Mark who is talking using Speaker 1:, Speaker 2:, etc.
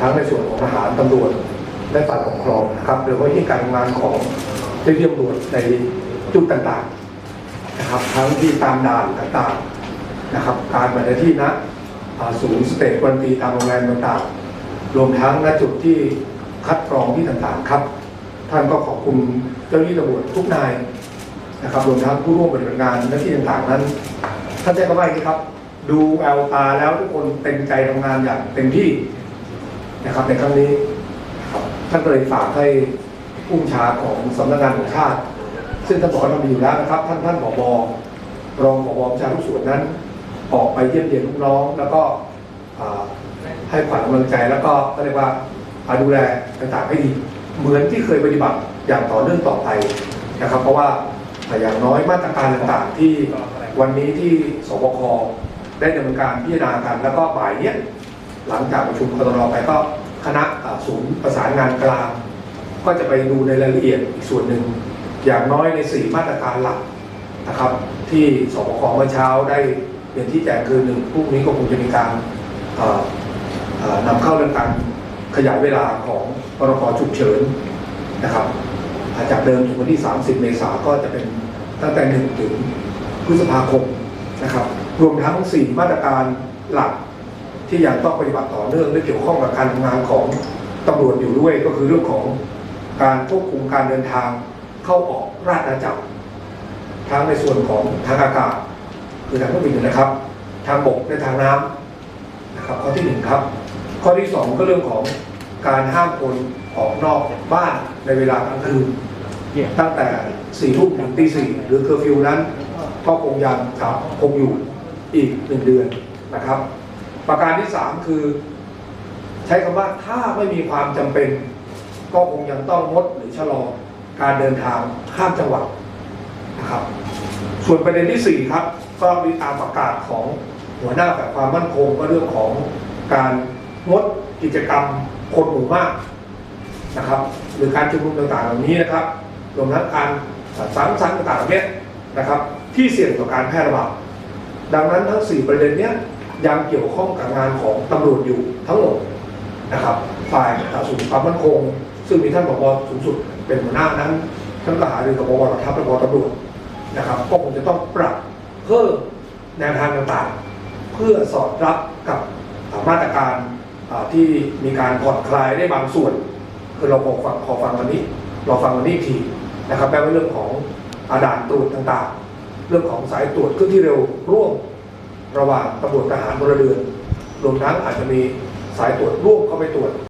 Speaker 1: ทั้งในส่วนของทหารตำรวจและฝ่ายปกครองนะครับโดยเฉพาะที่การทำงานของเจ้าหน้าที่ตำรวจในจุดต่างๆนะครับ ทั้งที่ตามด่านต่างๆนะครับ การปฏิบัติหน้าที่ณอ่าศูนย์สเตจวันตีตามโรงแรมต่างๆ รวมทั้งณจุดที่คัดกรองที่ต่างๆครับ ท่านก็ขอบคุณเจ้าหน้าที่ตำรวจทุกนายนะครับ รวมทั้งผู้ร่วมปฏิบัติงานหน้าที่ต่างๆนั้นท่านใจก็ว่าอย่างนี้ครับ ดูแววตาแล้วทุกคนเต็มใจทำงานอย่างเต็มที่ นะครับในครั้งนี้ท่านก็เลยฝากให้ผู้ชาของสำนักงานของชาติ ซึ่งท่านบอกว่าทำดีอยู่แล้วนะครับ ท่านท่านผบรองผบประชาทุกส่วนนั้น ออกไปเยี่ยมเยียนลูกน้องแล้วก็ให้ขวัญกำลังใจแล้วก็ก็เรียกว่าอ่าดูแลต่างๆให้ดีเหมือนที่เคยปฏิบัติอย่างต่อเนื่องต่อไปนะครับ เพราะว่าอย่างน้อยมาตรการต่างๆที่วันนี้ที่สบคได้ดำเนินการพิจารณากันแล้วก็บ่ายเนี้ย หลังจากประชุมคตรไปก็คณะศูนย์ประสานงานกลาง ก็จะไปดูในรายละเอียดอีกส่วนหนึ่ง อย่างน้อยในสี่มาตรการหลักนะครับ ที่สบคเมื่อเช้าได้เรียนที่แจงคือหนึ่งพรุ่งนี้ก็คงจะมีการเอ่อเอ่อนำเข้าเรื่องการขยายเวลาของพรกฉุกเฉินนะครับาจากเดิมถึงวันที่ 30 เมษายนก็จะเป็นตั้งแต่ 1 ถึงพฤษภาคมนะครับ รวมทั้ง 4 มาตรการหลัก ที่ยังต้องปฏิบัติต่อเนื่องและเกี่ยวข้องกับการทำงานของตำรวจอยู่ด้วยก็คือเรื่องของการควบคุมการเดินทางเข้าออกราชอาณาจักรทั้งในส่วนของทางอากาศคือทางเครื่องบินนะครับ ทางบกและทางน้ำนะครับ ข้อที่หนึ่งครับ ข้อที่สองก็เรื่องของการห้ามคนออกนอกบ้านในเวลากลางคืนตั้งแต่สี่ทุ่มถึงตีสี่หรือเคอร์ฟิวนั้น ก็คงยังครับคงอยู่อีกหนึ่งเดือนนะครับ ประการที่สามคือ ใช้คำว่าถ้าไม่มีความจำเป็น ก็คงยังต้องงดหรือชะลอการเดินทางข้ามจังหวัดนะครับ ส่วนประเด็นที่สี่ครับ ก็มีตามประกาศของหัวหน้าฝ่ายความมั่นคงก็เรื่องของการงดกิจกรรมคนหมู่มากนะครับหรือการชุมนุมต่างๆเหล่านี้นะครับรวมทั้งการสังสรรค์ต่างๆเนี้ยนะครับ ที่เสี่ยงต่อการแพร่ระบาดดังนั้นทั้ง 4 ประเด็นเนี้ย ยังเกี่ยวข้องกับงานของตำรวจอยู่ทั้งหมดนะครับ ฝ่ายสูนย์ความมั่นคง ซึ่งมีท่านผบสูงสุดเป็นหัวหน้านั้นท่านก็หารือกับผบทัพและผบตำรวจนะครับ ก็คงจะต้องปรับเพิ่มแนวทางต่างๆ เพื่อสอดรับกับมาตรการที่มีการผ่อนคลายได้บางส่วน คือเราขอฟังขอฟังวันนี้เราฟังวันนี้ทีนะครับแม้ว่าเรื่องของอาด่านตรวจต่างๆ เรื่องของสายตรวจเครื่องที่เร็วร่วม ระหว่างตำรวจทหารพลเรือนรวมทั้งอาจจะมีสายตรวจร่วมเข้าไปตรวจ